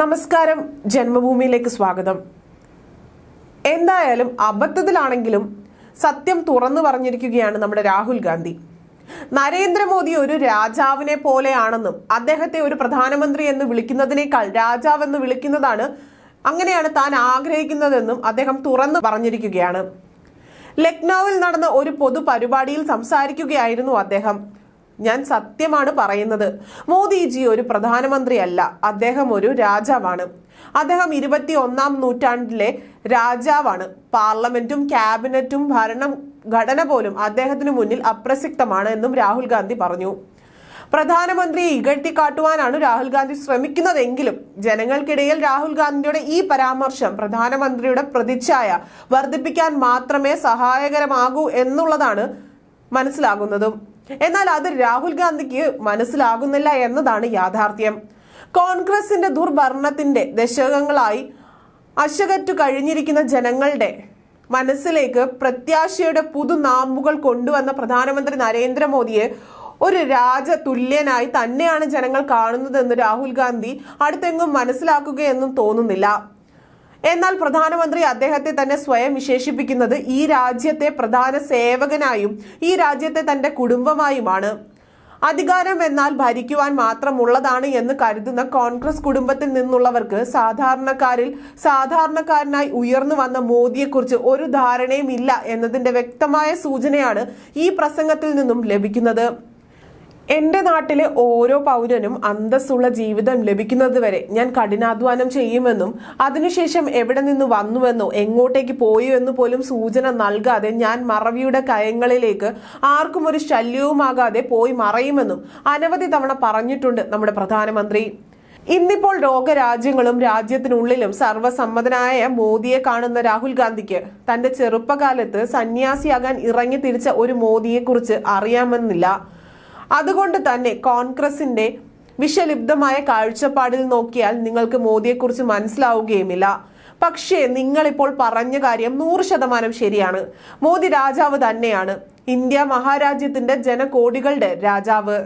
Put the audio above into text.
നമസ്കാരം. ജന്മഭൂമിയിലേക്ക് സ്വാഗതം. എന്തായാലും അബദ്ധത്തിലാണെങ്കിലും സത്യം തുറന്നു പറഞ്ഞിരിക്കുകയാണ് നമ്മുടെ രാഹുൽ ഗാന്ധി. നരേന്ദ്രമോദി ഒരു രാജാവിനെ പോലെയാണെന്നും അദ്ദേഹത്തെ ഒരു പ്രധാനമന്ത്രി എന്ന് വിളിക്കുന്നതിനേക്കാൾ രാജാവ് എന്ന് വിളിക്കുന്നതാണ് അങ്ങനെയാണ് താൻ ആഗ്രഹിക്കുന്നതെന്നും അദ്ദേഹം തുറന്നു പറഞ്ഞിരിക്കുകയാണ്. ലക്നൌവിൽ നടന്ന ഒരു പൊതു സംസാരിക്കുകയായിരുന്നു അദ്ദേഹം. ഞാൻ സത്യമാണ് പറയുന്നത്. മോദിജി ഒരു പ്രധാനമന്ത്രിയല്ല അദ്ദേഹം ഒരു രാജാവാണ്. അദ്ദേഹം ഇരുപത്തി ഒന്നാം നൂറ്റാണ്ടിലെ രാജാവാണ്. പാർലമെന്റും ക്യാബിനറ്റും ഭരണം ഘടന പോലും അദ്ദേഹത്തിന് മുന്നിൽ അപ്രസക്തമാണ് എന്നും രാഹുൽ ഗാന്ധി പറഞ്ഞു. പ്രധാനമന്ത്രിയെ ഇകഴ്ത്തിക്കാട്ടുവാനാണ് രാഹുൽ ഗാന്ധി ശ്രമിക്കുന്നതെങ്കിലും ജനങ്ങൾക്കിടയിൽ രാഹുൽ ഗാന്ധിയുടെ ഈ പരാമർശം പ്രധാനമന്ത്രിയുടെ പ്രതിച്ഛായ വർദ്ധിപ്പിക്കാൻ മാത്രമേ സഹായകരമാകൂ എന്നുള്ളതാണ് മനസ്സിലാകുന്നതും. എന്നാൽ അത് രാഹുൽ ഗാന്ധിക്ക് മനസ്സിലാകുന്നില്ല എന്നതാണ് യാഥാർത്ഥ്യം. കോൺഗ്രസിന്റെ ദുർഭരണത്തിന്റെ ദശകങ്ങളായി അശകറ്റു കഴിഞ്ഞിരിക്കുന്ന ജനങ്ങളുടെ മനസ്സിലേക്ക് പ്രത്യാശയുടെ പുതുനാമ്പുകൾ കൊണ്ടുവന്ന പ്രധാനമന്ത്രി നരേന്ദ്രമോദിയെ ഒരു രാജതുല്യനായി തന്നെയാണ് ജനങ്ങൾ കാണുന്നതെന്ന് രാഹുൽ ഗാന്ധി അടുത്തെങ്ങും മനസ്സിലാക്കുകയെന്നും തോന്നുന്നില്ല. എന്നാൽ പ്രധാനമന്ത്രി അദ്ദേഹത്തെ തന്നെ സ്വയം വിശേഷിപ്പിക്കുന്നത് ഈ രാജ്യത്തെ പ്രധാന സേവകനായും ഈ രാജ്യത്തെ തന്റെ കുടുംബമായുമാണ്. അധികാരം എന്നാൽ ഭരിക്കുവാൻ മാത്രമുള്ളതാണ് എന്ന് കരുതുന്ന കോൺഗ്രസ് കുടുംബത്തിൽ നിന്നുള്ളവർക്ക് സാധാരണക്കാരിൽ സാധാരണക്കാരനായി ഉയർന്നു വന്ന മോദിയെക്കുറിച്ച് ഒരു ധാരണയും ഇല്ല എന്നതിന്റെ വ്യക്തമായ സൂചനയാണ് ഈ പ്രസംഗത്തിൽ നിന്നും ലഭിക്കുന്നത്. എന്റെ നാട്ടിലെ ഓരോ പൗരനും അന്തസ്സുള്ള ജീവിതം ലഭിക്കുന്നതുവരെ ഞാൻ കഠിനാധ്വാനം ചെയ്യുമെന്നും അതിനുശേഷം എവിടെ നിന്ന് വന്നുവെന്നോ എങ്ങോട്ടേക്ക് പോയോ എന്ന് പോലും സൂചന നൽകാതെ ഞാൻ മറവിയുടെ കയങ്ങളിലേക്ക് ആർക്കും ഒരു ശല്യവുമാകാതെ പോയി മറയുമെന്നും അനവധി തവണ പറഞ്ഞിട്ടുണ്ട് നമ്മുടെ പ്രധാനമന്ത്രി. ഇന്നിപ്പോൾ ലോകരാജ്യങ്ങളും രാജ്യത്തിനുള്ളിലും സർവസമ്മതനായ മോദിയെ കാണുന്ന രാഹുൽ ഗാന്ധിക്ക് തന്റെ ചെറുപ്പകാലത്ത് സന്യാസിയാകാൻ ഇറങ്ങി തിരിച്ച ഒരു മോദിയെക്കുറിച്ച് അറിയാമെന്നില്ല. അതുകൊണ്ട് തന്നെ കോൺഗ്രസിന്റെ വിഷലിപ്തമായ കാഴ്ചപ്പാടിൽ നോക്കിയാൽ നിങ്ങൾക്ക് മോദിയെക്കുറിച്ച് മനസ്സിലാവുകയുമില്ല. പക്ഷേ നിങ്ങളിപ്പോൾ പറഞ്ഞ കാര്യം നൂറ് ശതമാനം ശരിയാണ്. മോദി രാജാവ് തന്നെയാണ്. ഇന്ത്യ മഹാരാജ്യത്തിന്റെ ജനകോടികളുടെ രാജാവ്.